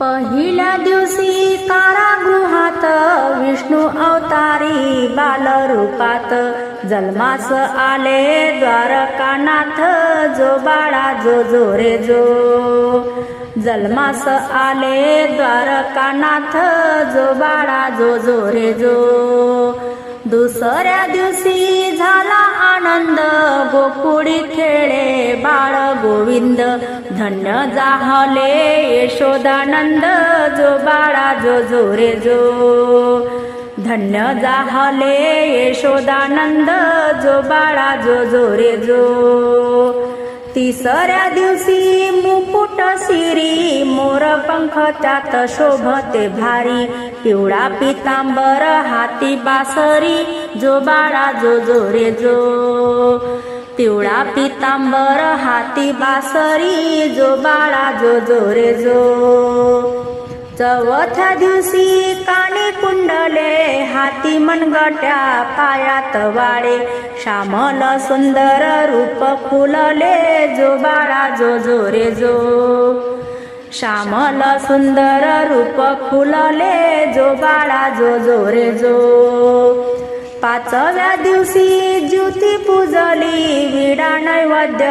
पहिल्या दिवशी कारागृहात विष्णू अवतारी बालरूपात. जन्मास आले द्वारकानाथ जो बाळा जो जो रे जो. जन्मास आले द्वारकानाथ जो बाळा जो जो रे जो. दुसऱ्या दिवशी गोकुळी खेळे बाळ गोविंद. धन्य जाहले यशोदानंद जो बाळा जो जो रे जो. धन्य जाहले यशोदानंद जो बाळा जो जो रे जो. तिसऱ्या दिवशी मुकुट सिरी मोर पंख त्यात शोभते भारी. पिवळा पितांबर हाती बासरी जो बाळा जो जो रे जो. पिवळा पितांबर हाती बासरी जो बाळा जो जो रे जो. चौथ्या दिवशी काणी कुंडले हाती मनगट्या पायात वाळे. श्यामल सुंदर रूप फुलले जो बाळा जो जो रे जो. श्यामल सुंदर रूप फुलले जो बाळा जो जो रे जो. पाचव्या दिवशी ज्योती पूजली विडा नैवेद्य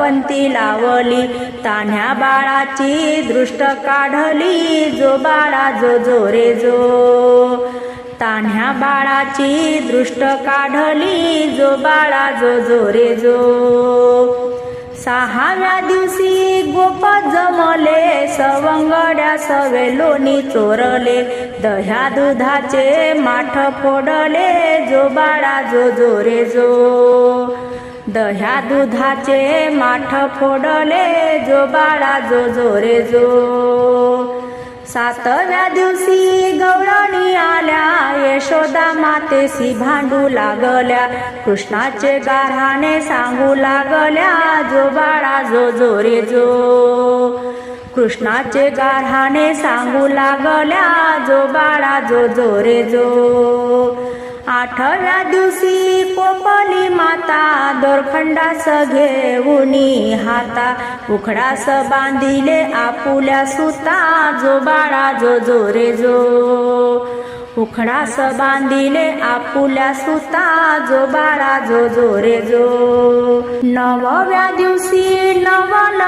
पंथी लावली. तान्ह्या बाळाची दृष्ट काढली जो बाळा जो जो रे जो. तान्ह्या बाळाची दृष्ट काढली जो बाळा जो जो रे जो. सहाव्या दिवशी गोपा जमले सवंगड्या सवे लोणी चोरले. दह्या दुधाचे माठ फोडले जो बाळा जो जो रे जो. दह्या दुधाचे माठ फोडले जो बाळा जो जो रे जो. सातव्या दिवशी गौराणी आल्या. यशोदा मातेसी भांडू लागल्या. कृष्णाचे गारहाणे सांगू लागल्या. जो बाळा जो जो रे जो कृष्णाचे गारहाणे सांगू लागल्या. जो बाळा जो जो रे जो आठव्या दिवशी कोपली माता दोरखंडास घेऊनी हाता. उखडास बांधिले आपुल्या सुता जो बाळा जो जो रे जो. उखडास बांधिले आपुल्या सुता जो बाळा जो जो रे जो. नवव्या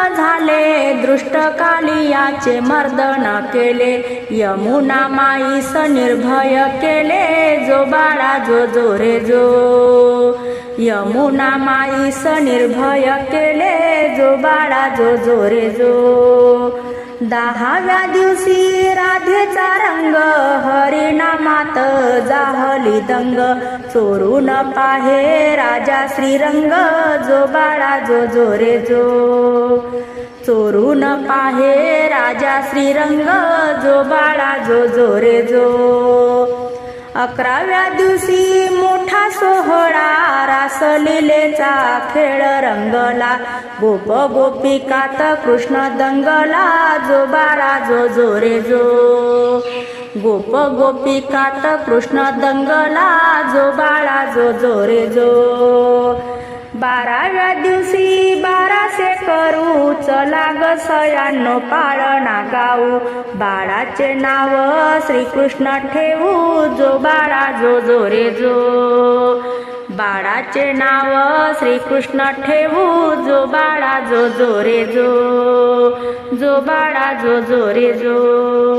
झाले. दृष्ट कालियाचे मर्दन केले. यमुना माईस निर्भय केले. जो बाळा जो जो रे जो यमुना माईस निर्भय केले. जो बाळा जो जो रे जो दहाव्या दिवशी राधेचा रंग जाहली दंग. चोरून पाहे राजा श्रीरंग. जो बाळा जो जो रे जो. चोरून पाहे राजा श्रीरंग. जो बाळा जो जो रे जो. अकराव्या दिवशी मोठा सोहळा रासलीलेचा खेळ रंगला. गोप गोपिकात कृष्ण दंगला. जो बाळा जो जो रे जो. गोप गोपिकात कृष्ण दंगला जो बाळा जो जोरे जो. बाराव्या दिवशी बाराशे करू चला ग सयानो पाळणा गाऊ. बाळाचे नाव श्रीकृष्ण ठेवू जो बाळा जो जोरे जो. बाळाचे नाव श्रीकृष्ण ठेवू जो बाळा जो जोरे जो. जो बाळा जो जोरे जो.